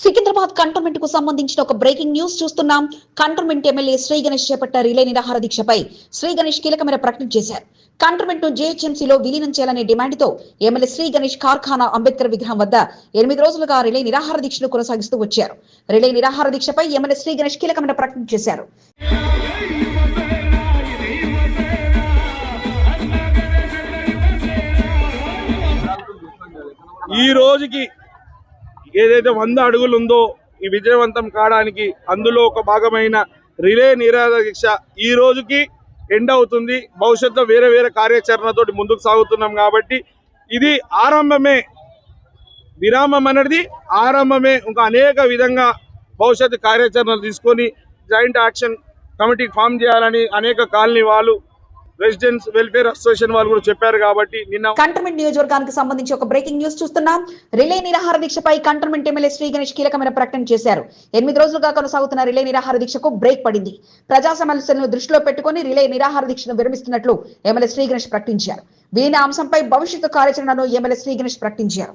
సికింద్రాబాద్ కంటోన్మెంట్కు సంబంధించిన ఒక బ్రేకింగ్ న్యూస్ చూస్తున్నాం. కంటోన్మెంట్ ఎమ్మెల్యే శ్రీ గణేష్ చేపట్ట రిలే నిరాహార దీక్షపై శ్రీ గణేష్ కీలకమైన ప్రకటన చేశారు. కంటోన్మెంట్ను జేహెచ్ఎంసీలో విలీనం చేయాలనే డిమాండ్తో ఎమ్మెల్యే శ్రీ గణేష్ కార్ఖానా అంబేద్కర్ విగ్రహం వద్ద ఎనిమిది రోజులుగా రిలే నిరాహార దీక్షను కొనసాగిస్తూ వచ్చారు. రిలే నిరాహార దీక్షపై ఎమ్మెల్యే శ్రీ గణేష్ కీలకమైన ప్రకటన చేశారు. ఈ రోజుకి ఏదైతే వంద అడుగులు ఉందో ఈ విజయవంతం కావడానికి అందులో ఒక భాగమైన రిలే నిరాధ దీక్ష ఈ రోజుకి ఎండ్ అవుతుంది. భవిష్యత్తులో వేరే వేరే కార్యాచరణతోటి ముందుకు సాగుతున్నాం కాబట్టి ఇది ఆరంభమే. విరామం అనేది ఆరంభమే. ఇంకా అనేక విధంగా భవిష్యత్తు కార్యాచరణలు తీసుకొని జాయింట్ యాక్షన్ కమిటీ ఫామ్ చేయాలని అనేక కాలనీ వాళ్ళు రెసిడెంట్స్ వెల్ఫేర్ అసోసియేషన్ వాళ్ళు కూడా చెప్పారు కాబట్టి నిన్న కంటోన్మెంట్ నియోజకవర్గానికి సంబంధించి ఒక బ్రేకింగ్ న్యూస్ చూస్తున్నాం. రిలే నిరాహార దీక్షపై కంటోన్మెంట్ ఎమ్మెల్యే శ్రీ గణేష్ కీలకమైన ప్రకటన చేశారు. ఎనిమిది రోజులుగా కొనసాగుతున్న రిలే నిరాహార దీక్షకు బ్రేక్ పడింది. ప్రజా సమస్యలను దృష్టిలో పెట్టుకుని రిలే నిరాహార దీక్షను విరమిస్తున్నట్లు ఎమ్మెల్యే శ్రీ గణేష్ ప్రకటించారు. విలీన అంశంపై భవిష్యత్తు కార్యాచరణను ఎమ్మెల్యే శ్రీ గణేష్ ప్రకటించారు.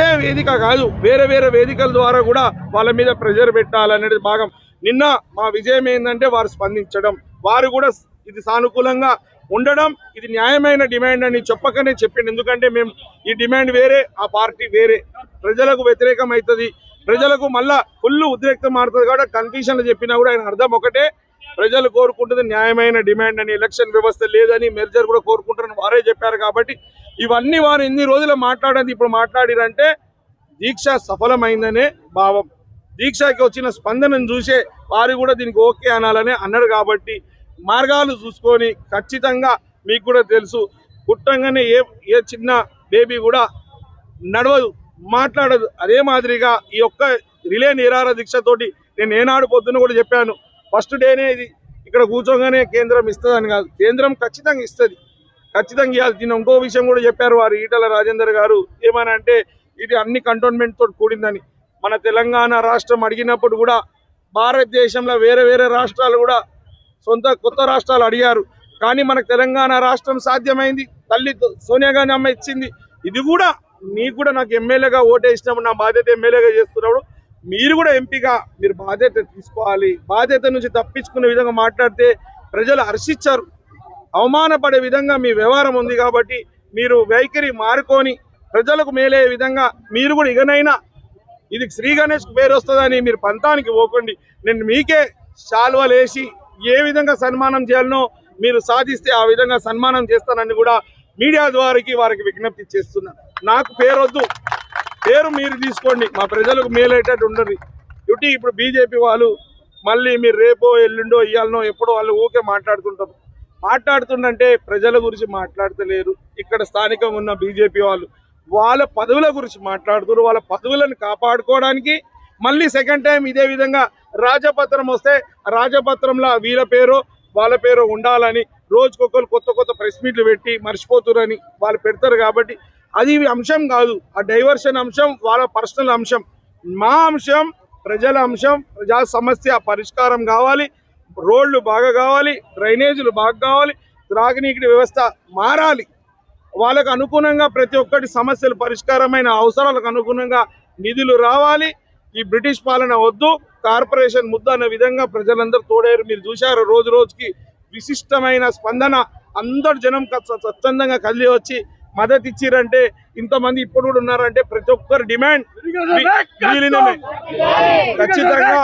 ఇదే వేదిక కాదు వేరే వేరే వేదికల ద్వారా కూడా వాళ్ళ మీద ప్రెజర్ పెట్టాలనేది భాగం. నిన్న మా విజయం ఏంటంటే వారు స్పందించడం వారు కూడా ఇది సానుకూలంగా ఉండడం ఇది న్యాయమైన డిమాండ్ అని చెప్పకనే చెప్పింది ఎందుకంటే మేము ఈ డిమాండ్ వేరే ఆ పార్టీ వేరే. ప్రజలకు వ్యతిరేకం అవుతుంది ప్రజలకు మళ్ళా ఫుల్ ఉద్రిక్తం మారుతుంది కాబట్టి కన్ఫ్యూషన్లు చెప్పినా కూడా ఆయన అర్థం ఒకటే. ప్రజలు కోరుకుంటుంది న్యాయమైన డిమాండ్ అని ఎలక్షన్ వ్యవస్థ లేదని మెర్జర్ కూడా కోరుకుంటారని వారే చెప్పారు కాబట్టి ఇవన్నీ వారు ఎన్ని రోజులు మాట్లాడేది ఇప్పుడు మాట్లాడిరంటే దీక్ష సఫలమైందనే భావం. దీక్షకి వచ్చిన స్పందనను చూసే వారు కూడా దీనికి ఓకే అనాలనే అన్నాడు కాబట్టి మార్గాలు చూసుకొని ఖచ్చితంగా మీకు కూడా తెలుసు. పుట్టంగానే ఏ ఏ చిన్న బేబీ కూడా నడవదు మాట్లాడదు. అదే మాదిరిగా ఈ యొక్క రిలే నిరార దీక్షతోటి నేను ఏనాడు పొద్దున్న కూడా చెప్పాను ఫస్ట్ డేనే ఇది. ఇక్కడ కూర్చోగానే కేంద్రం ఇస్తుందని కాదు. కేంద్రం ఖచ్చితంగా ఇస్తుంది. ఖచ్చితంగా ఇవ్వాలి. దీని ఇంకో విషయం కూడా చెప్పారు వారు ఈటల రాజేందర్ గారు. ఏమని అంటే ఇది అన్ని కంటోన్మెంట్ తోటి కూడిందని. మన తెలంగాణ రాష్ట్రం అడిగినప్పుడు కూడా భారతదేశంలో వేరే వేరే రాష్ట్రాలు కూడా సొంత కొత్త రాష్ట్రాలు అడిగారు. కానీ మనకు తెలంగాణ రాష్ట్రం సాధ్యమైంది. తల్లి సోనియా గాంధీ అమ్మ ఇచ్చింది. ఇది కూడా నీకు కూడా నాకు ఎమ్మెల్యేగా ఓటేసినప్పుడు నా బాధ్యత ఎమ్మెల్యేగా చేస్తున్నప్పుడు మీరు కూడా ఎంపీగా మీరు బాధ్యత తీసుకోవాలి. బాధ్యత నుంచి తప్పించుకునే విధంగా మాట్లాడితే ప్రజలు హర్షించారు. అవమానపడే విధంగా మీ వ్యవహారం ఉంది కాబట్టి మీరు వైఖరి మారుకొని ప్రజలకు మేలే విధంగా మీరు కూడా ఇకనైనా ఇది శ్రీ గణేష్ పేరు వస్తుందని మీరు పంతానికి పోకండి. నేను మీకే శాల్వలేసి ఏ విధంగా సన్మానం చేయాలనో మీరు సాధిస్తే ఆ విధంగా సన్మానం చేస్తానని కూడా మీడియా ద్వారాకి వారికి విజ్ఞప్తి చేస్తున్నాను. నాకు పేరు వద్దు పేరు మీరు తీసుకోండి. మా ప్రజలకు మేలేటట్టు ఉండదు ఇటు ఇప్పుడు బీజేపీ వాళ్ళు మళ్ళీ మీరు రేపో ఎల్లుండో ఇయ్యాలనో ఎప్పుడో వాళ్ళు ఊకే మాట్లాడుతుంటారు. మాట్లాడుతుండంటే ప్రజల గురించి మాట్లాడతలేరు. ఇక్కడ స్థానికంగా ఉన్న బీజేపీ వాళ్ళు వాళ్ళ పదవుల గురించి మాట్లాడుతున్నారు. వాళ్ళ పదవులను కాపాడుకోవడానికి మళ్ళీ సెకండ్ టైం ఇదే విధంగా రాజపత్రం వస్తే రాజపత్రంలో వీళ్ళ పేరు వాళ్ళ పేరు ఉండాలని రోజుకొకరు కొత్త కొత్త ప్రెస్ మీట్లు పెట్టి మర్చిపోతురని వాళ్ళు పెడతారు కాబట్టి అది అంశం కాదు. ఆ డైవర్షన్ అంశం వాళ్ళ పర్సనల్ అంశం. మా అంశం ప్రజల అంశం ప్రజా సమస్య పరిష్కారం కావాలి. రోడ్లు బాగా కావాలి డ్రైనేజీలు బాగా కావాలి త్రాగునీటి వ్యవస్థ మారాలి. వాళ్ళకు అనుగుణంగా ప్రతి ఒక్కటి సమస్యలు పరిష్కారమైన అవసరాలకు అనుగుణంగా నిధులు రావాలి. ఈ బ్రిటిష్ పాలన వద్దు కార్పొరేషన్ ముద్దు అనే విధంగా ప్రజలందరూ తోడారు మీరు చూశారు రోజు రోజుకి విశిష్టమైన స్పందన. అందరు జనం స్వచ్ఛందంగా కదిలి వచ్చి మద్దతు ఇచ్చిరంటే ఇంతమంది ఇప్పుడు కూడా ఉన్నారంటే ప్రతి ఒక్కరు డిమాండ్. ఖచ్చితంగా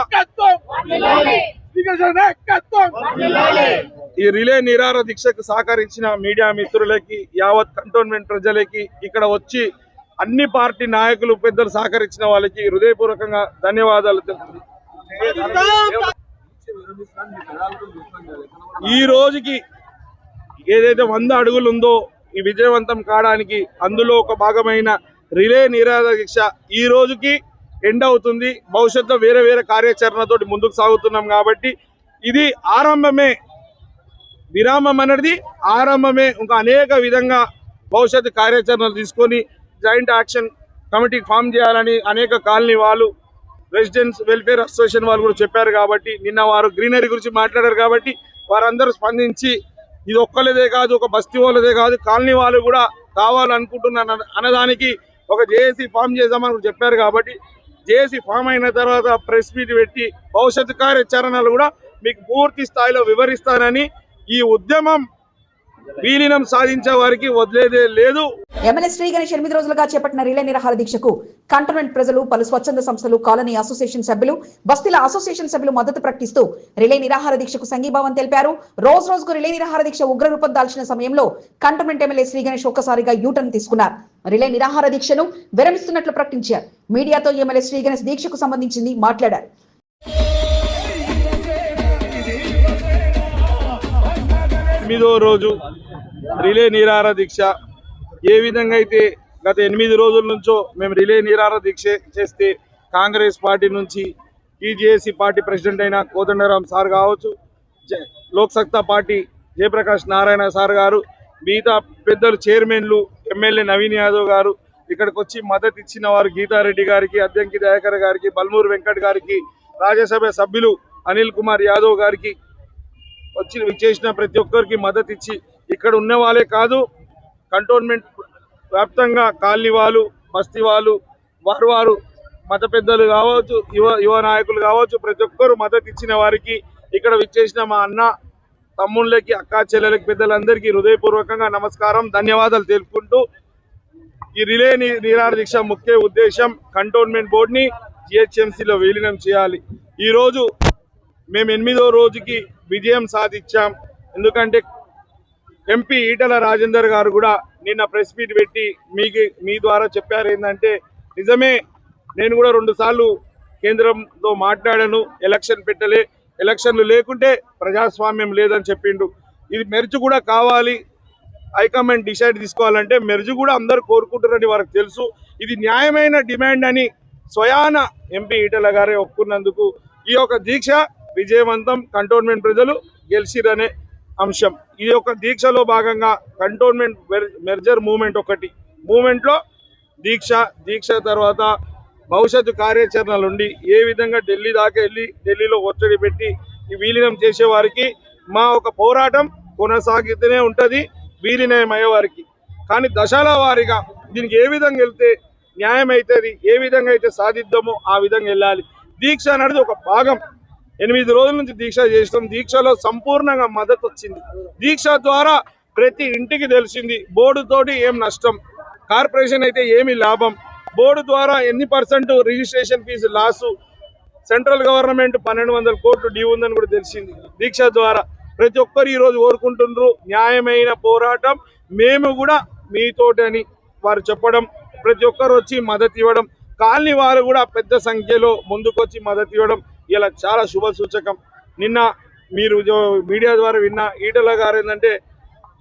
ఈ రిలే నిరార దీక్షకు సహకరించిన మీడియా మిత్రులకి యావత్ కంటోన్మెంట్ ప్రజలకి ఇక్కడ వచ్చి అన్ని పార్టీ నాయకులు పెద్దలు సహకరించిన వాళ్ళకి హృదయపూర్వకంగా ధన్యవాదాలు ఈ రోజుకి ఏదైతే వంద అడుగులు ఉందో ఈ విజయవంతం కావడానికి అందులో ఒక భాగమైన రిలే నిరాధ దీక్ష ఈ రోజుకి ఎండ్ అవుతుంది. భవిష్యత్తులో వేరే వేరే కార్యాచరణతోటి ముందుకు సాగుతున్నాం కాబట్టి ఇది ఆరంభమే. విరామం అనేది ఆరంభమే. ఇంకా అనేక విధంగా భవిష్యత్తు కార్యాచరణలు తీసుకొని జాయింట్ యాక్షన్ కమిటీ ఫామ్ చేయాలని అనేక కాలనీ వాళ్ళు రెసిడెంట్స్ వెల్ఫేర్ అసోసియేషన్ వాళ్ళు కూడా చెప్పారు కాబట్టి నిన్న వారు గ్రీనరీ గురించి మాట్లాడారు కాబట్టి వారందరూ స్పందించి ఇది ఒక్కలేదే కాదు ఒక బస్తీ వాళ్ళదే కాదు కాలనీ వాళ్ళు కూడా కావాలనుకుంటున్నారు అన్నదానికి ఒక జేఏసీ ఫామ్ చేద్దామని చెప్పారు కాబట్టి జేఏసీ ఫామ్ అయిన తర్వాత ప్రెస్ మీట్ పెట్టి భవిష్యత్తు కార్యాచరణలు కూడా మీకు పూర్తి స్థాయిలో వివరిస్తానని ఈ ఉద్యమం విలీనం సాధించే వారికి వదిలేదే లేదు. ఎమ్మెల్యే శ్రీ గణేష్ ఎనిమిది రోజులుగా చేపట్టిన రిలే నిరాహార దీక్షకు కంటోన్మెంట్ ప్రజలు పలు స్వచ్ఛంద సంస్థలు కాలనీ అసోసియేషన్ సభ్యులు బస్తీల అసోసియేషన్ సభ్యులు మద్దతు ప్రకటిస్తూ రిలే నిరాహార దీక్షకు సంఘీభావం తెలిపారు. రోజు రోజుకు రిలే నిరాహార దీక్ష ఉగ్రరూపం దాల్చిన సమయంలో కంటోన్మెంట్ ఎమ్మెల్యే శ్రీ గణేష్ ఒక్కసారిగా యూటర్న్ తీసుకున్నారు. రిలే నిరాహార దీక్షను విరమిస్తున్నట్లు ప్రకటించారు. మీడియాతో ఎమ్మెల్యే శ్రీ గణేష్ దీక్షకు సంబంధించింది మాట్లాడారు. ఎనిమిదో రోజు రిలే నీరార దీక్ష. ఏ విధంగా అయితే గత ఎనిమిది రోజుల నుంచో మేము రిలే నీరార దీక్ష చేస్తే కాంగ్రెస్ పార్టీ నుంచి టీజేఏసీ పార్టీ ప్రెసిడెంట్ అయిన కోదండరాం సార్ కావచ్చు జ- పార్టీ జయప్రకాష్ నారాయణ సార్ గారు మిగతా పెద్దలు చైర్మన్లు ఎమ్మెల్యే నవీన్ యాదవ్ గారు ఇక్కడికి వచ్చి మద్దతు ఇచ్చిన వారు గీతారెడ్డి గారికి అద్దంకి దయాకర్ గారికి బల్మూరు వెంకట్ గారికి రాజ్యసభ సభ్యులు అనిల్ కుమార్ యాదవ్ గారికి వచ్చి విచ్చేసిన ప్రతి ఒక్కరికి మద్దతు ఇచ్చి ఇక్కడ ఉన్న వాళ్ళే కాదు కంటోన్మెంట్ వ్యాప్తంగా కాలనీ వాళ్ళు బస్తీ వాళ్ళు వారు వారు మత పెద్దలు కావచ్చు యువ యువ నాయకులు కావచ్చు ప్రతి ఒక్కరు మద్దతు ఇచ్చిన వారికి ఇక్కడ విచ్చేసిన మా అన్న తమ్ముళ్ళకి అక్కా చెల్లెలకి పెద్దలందరికీ హృదయపూర్వకంగా నమస్కారం ధన్యవాదాలు తెలుపుకుంటూ ఈ రిలే ని- నిరాహార దీక్ష ముఖ్య ఉద్దేశం కంటోన్మెంట్ బోర్డుని జిహెచ్ఎంసీలో విలీనం చేయాలి. ఈ రోజు మేము ఎనిమిదో రోజుకి విజయం సాధించాం. ఎందుకంటే ఎంపీ ఈటల రాజేందర్ గారు కూడా నిన్న ప్రెస్ మీట్ పెట్టి మీకు మీ ద్వారా చెప్పారు ఏంటంటే నిజమే నేను కూడా రెండు సార్లు కేంద్రంతో మాట్లాడాను ఎలక్షన్ పెట్టలే ఎలక్షన్లు లేకుంటే ప్రజాస్వామ్యం లేదని చెప్పిండు. ఇది మెరుచు కూడా కావాలి. హైకమాండ్ డిసైడ్ తీసుకోవాలంటే మెరుజు కూడా అందరు కోరుకుంటారని వారికి తెలుసు. ఇది న్యాయమైన డిమాండ్ అని స్వయాన ఎంపీ ఈటల గారే ఒప్పుకున్నందుకు ఈ యొక్క దీక్ష విజయవంతం కంటోన్మెంట్ ప్రజలు గెలిచిరనే అంశం. ఈ యొక్క దీక్షలో భాగంగా కంటోన్మెంట్ మెర్జర్ మూమెంట్ ఒకటి. మూమెంట్లో దీక్ష దీక్ష తర్వాత భవిష్యత్తు కార్యాచరణలు ఉండి ఏ విధంగా ఢిల్లీ దాకా వెళ్ళి ఢిల్లీలో ఒత్తిడి పెట్టి ఈ విలీనం చేసే వారికి మా ఒక పోరాటం కొనసాగితేనే ఉంటుంది విలీనం అయ్యేవారికి కానీ దశల వారీగా దీనికి ఏ విధంగా వెళ్తే న్యాయం అవుతుంది ఏ విధంగా అయితే సాధిద్దామో ఆ విధంగా వెళ్ళాలి. దీక్ష అనేది ఒక భాగం. ఎనిమిది రోజుల నుంచి దీక్ష చేస్తాం దీక్షలో సంపూర్ణంగా మద్దతు వచ్చింది. దీక్ష ద్వారా ప్రతి ఇంటికి తెలిసింది బోర్డు తోటి ఏం నష్టం కార్పొరేషన్ అయితే ఏమి లాభం. బోర్డు ద్వారా ఎన్ని percent registration fee loss central government పన్నెండు వందల కోట్లు డ్యూ ఉందని కూడా తెలిసింది. దీక్ష ద్వారా ప్రతి ఒక్కరు ఈ రోజు కోరుకుంటున్నారు న్యాయమైన పోరాటం మేము కూడా మీతోటని అని వారు చెప్పడం ప్రతి ఒక్కరు వచ్చి మద్దతు ఇవ్వడం కాలనీ వారు కూడా పెద్ద సంఖ్యలో ముందుకొచ్చి మద్దతు ఇవ్వడం ఇలా చాలా శుభ సూచకం. నిన్న మీరు మీడియా ద్వారా విన్న ఈటల గారు ఏంటంటే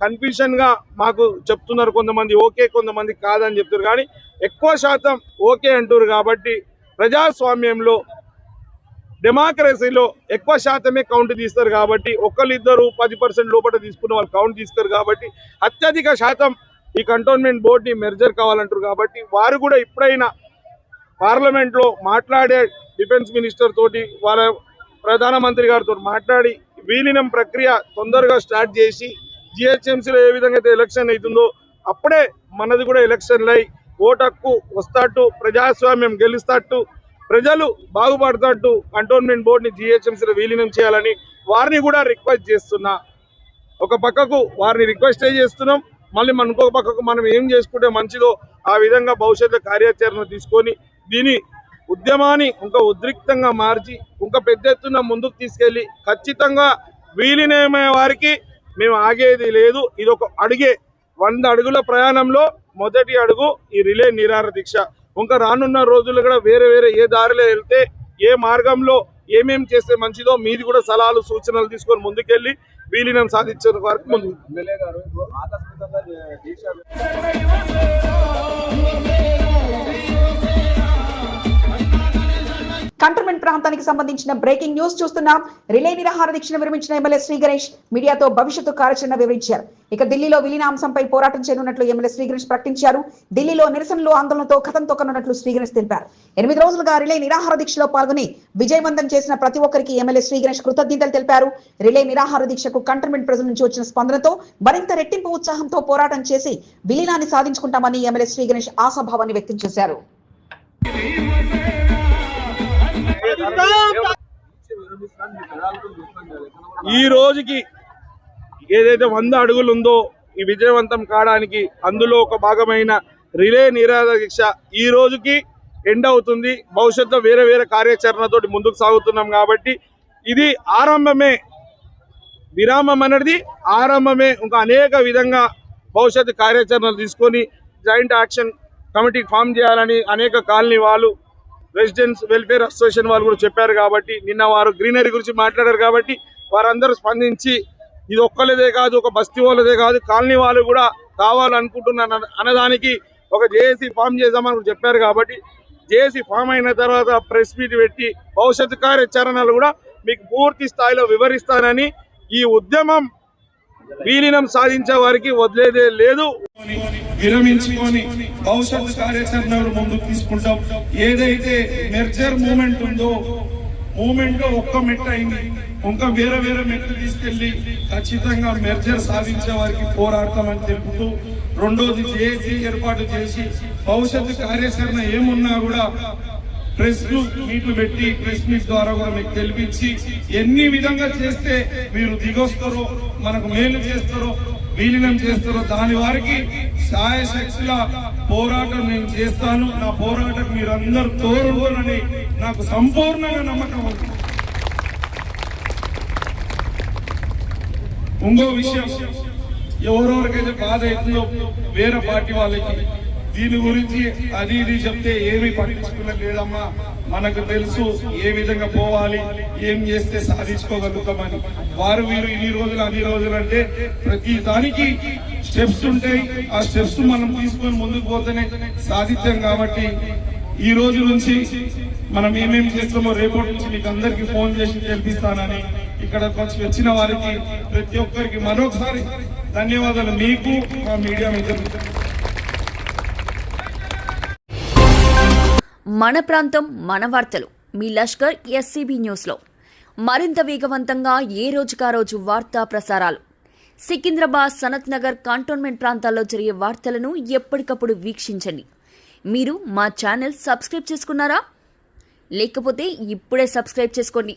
కన్ఫ్యూషన్గా మాకు చెప్తున్నారు కొంతమంది ఓకే కొంతమంది కాదని చెప్తారు కానీ ఎక్కువ శాతం ఓకే అంటారు కాబట్టి ప్రజాస్వామ్యంలో డెమోక్రసీలో ఎక్కువ శాతమే కౌంట్ తీస్తారు కాబట్టి ఒకళ్ళిద్దరు పది పర్సెంట్ లోపల తీసుకున్న వాళ్ళు కౌంట్ తీస్తారు కాబట్టి అత్యధిక శాతం ఈ కంటోన్మెంట్ బోర్డుని మెర్జర్ కావాలంటారు కాబట్టి వారు కూడా ఇప్పుడైనా పార్లమెంట్లో మాట్లాడే డిఫెన్స్ మినిస్టర్ తోటి వాళ్ళ ప్రధానమంత్రి గారితో మాట్లాడి విలీనం ప్రక్రియ తొందరగా స్టార్ట్ చేసి జిహెచ్ఎంసీలో ఏ విధంగా అయితే ఎలక్షన్ అవుతుందో అప్పుడే మనది కూడా ఎలక్షన్లు అయి ఓటు హక్కు వస్తాట్టు ప్రజాస్వామ్యం గెలుస్తాట్టు ప్రజలు బాగుపడతాట్టు కంటోన్మెంట్ బోర్డుని జిహెచ్ఎంసీలో విలీనం చేయాలని వారిని కూడా రిక్వెస్ట్ చేస్తున్నా. ఒక పక్కకు వారిని రిక్వెస్టే చేస్తున్నాం మళ్ళీ మన ఇంకొక పక్కకు మనం ఏం చేసుకుంటే మంచిదో ఆ విధంగా భవిష్యత్తు కార్యాచరణ తీసుకొని దీని ఉద్యమాన్ని ఇంకా ఉద్రిక్తంగా మార్చి ఇంకా పెద్ద ఎత్తున ముందుకు తీసుకెళ్ళి ఖచ్చితంగా వీలినమయ్యే వారికి మేము ఆగేది లేదు. ఇది ఒక అడిగే వంద అడుగుల ప్రయాణంలో మొదటి అడుగు ఈ రిలే నిరార దీక్ష. ఇంకా రానున్న రోజుల్లో కూడా వేరే వేరే ఏ దారిలో వెళ్తే ఏ మార్గంలో ఏమేం చేస్తే మంచిదో మీది కూడా సలహాలు సూచనలు తీసుకొని ముందుకెళ్ళి వీలీనం సాధించిన వరకు ముందు కంటోన్మెంట్ ప్రాంతానికి సంబంధించిన బ్రేకింగ్ న్యూస్ చూస్తున్నాం. రిలే నిరాహార దీక్షను విరమించిన ఎమ్మెల్యే శ్రీ గణేష్ మీడియాతో భవిష్యత్తు కార్యాచరణ వివరించారు. ఇక ఢిల్లీలో విలీన అంశంపై పోరాటం చేయనున్నట్లు ఎమ్మెల్యే శ్రీ గణేష్ ప్రకటించారు. ఢిల్లీలో నిరసనలు ఆందోళనతో కథం తొక్కనున్నట్లు శ్రీ గణేష్ తెలిపారు. ఎనిమిది రోజులుగా రిలే నిరాహార దీక్షలో పాల్గొని విజయవంతం చేసిన ప్రతి ఒక్కరికి ఎమ్మెల్యే శ్రీ గణేష్ కృతజ్ఞతలు తెలిపారు. రిలే నిరాహార దీక్షకు కంటోన్మెంట్ ప్రజల నుంచి వచ్చిన స్పందనతో మరింత రెట్టింపు ఉత్సాహంతో పోరాటం చేసి విలీనాన్ని సాధించుకుంటామని ఎమ్మెల్యే శ్రీ గణేష్ ఆశాభావాన్ని వ్యక్తం చేశారు. ఈ రోజుకి ఏదైతే వంద అడుగులు ఉందో ఈ విజయవంతం కావడానికి అందులో ఒక భాగమైన రిలే నిరాధ దీక్ష ఈ రోజుకి ఎండ్ అవుతుంది. భవిష్యత్తులో వేరే వేరే కార్యాచరణతోటి ముందుకు సాగుతున్నాం కాబట్టి ఇది ఆరంభమే. విరామం అనేది ఆరంభమే. ఇంకా అనేక విధంగా భవిష్యత్తు కార్యాచరణలు తీసుకొని జాయింట్ యాక్షన్ కమిటీ ఫామ్ చేయాలని అనేక కాలనీ వాళ్ళు రెసిడెన్స్ వెల్ఫేర్ అసోసియేషన్ వాళ్ళు కూడా చెప్పారు కాబట్టి నిన్న వారు గ్రీనరీ గురించి మాట్లాడారు కాబట్టి వారందరూ స్పందించి ఇది ఒక్కలేదే కాదు ఒక బస్తీ వాళ్ళదే కాదు కాలనీ వాళ్ళు కూడా కావాలనుకుంటున్న అన్నదానికి ఒక జేఏసీ ఫామ్ చేద్దామని కూడా చెప్పారు కాబట్టి జేఏసీ ఫామ్ అయిన తర్వాత ప్రెస్ మీట్ పెట్టి భవిష్యత్తు కార్యాచరణలు కూడా మీకు పూర్తి స్థాయిలో వివరిస్తానని ఈ ఉద్యమం విలీనం సాధించే వారికి వదిలేదే లేదు. విరమించుకొని భవిష్యత్తు కార్యాచరణలు ముందుకు తీసుకుంటాం. ఏదైతే మెర్జర్ మూమెంట్ ఉందో మూమెంట్లో ఒక్క మెట్ అయింది. ఇంకా వేరే వేరే మెట్లు తీసుకెళ్ళి ఖచ్చితంగా మెర్జర్ సాధించే వారికి పోరాడతామని తెలుపుతూ రెండోది జేఏసీ ఏర్పాటు చేసి భవిష్యత్తు కార్యాచరణ ఏమున్నా కూడా ప్రెస్ మీట్లు పెట్టి ప్రెస్ మీట్ ద్వారా కూడా మీకు తెలిపించి ఎన్ని విధంగా చేస్తే మీరు దిగొస్తారో మనకు మేలు చేస్తారో విలీనం చేస్తారో దాని వారికి సాయ శక్తుల పోరాటం నేను చేస్తాను. నా పోరాటం మీరు అందరు తోరునని నాకు సంపూర్ణంగా నమ్మకం ఉంది. ఇంకో విషయం ఎవరెవరికైతే బాధ అవుతుందో వేరే పార్టీ వాళ్ళకి దీని గురించి అది ఇది చెప్తే ఏమీ పట్టించుకున్నది లేదమ్మా. మనకు తెలుసు ఏ విధంగా పోవాలి ఏం చేస్తే సాధించుకోగలుగుతామని. వారు వీరు ఇన్ని రోజులు అన్ని రోజులు అంటే ప్రతి దానికి స్టెప్స్ ఉంటాయి ఆ స్టెప్స్ మనం తీసుకొని ముందుకు పోతేనే సాధిత్యం కాబట్టి ఈ రోజు నుంచి మనం ఏమేమి చేస్తామో రేపటి నుంచి మీకు అందరికి ఫోన్ చేసి తెలిపిస్తానని ఇక్కడ కొంచెం వచ్చిన వారికి ప్రతి ఒక్కరికి మరొకసారి ధన్యవాదాలు మీకు మా మీడియా మిత్రులు మన ప్రాంతం మన వార్తలు. మీ లష్కర్ ఎస్సీబీ న్యూస్లో. మరింత వేగవంతంగా ఏ రోజుకా రోజు వార్తా ప్రసారాలు? సికింద్రాబాద్ సనత్ నగర్ కంటోన్మెంట్ ప్రాంతాల్లో జరిగే వార్తలను ఎప్పటికప్పుడు వీక్షించండి. మీరు మా ఛానల్ సబ్స్క్రైబ్ చేసుకున్నారా? లేకపోతే ఇప్పుడే సబ్స్క్రైబ్ చేసుకోండి.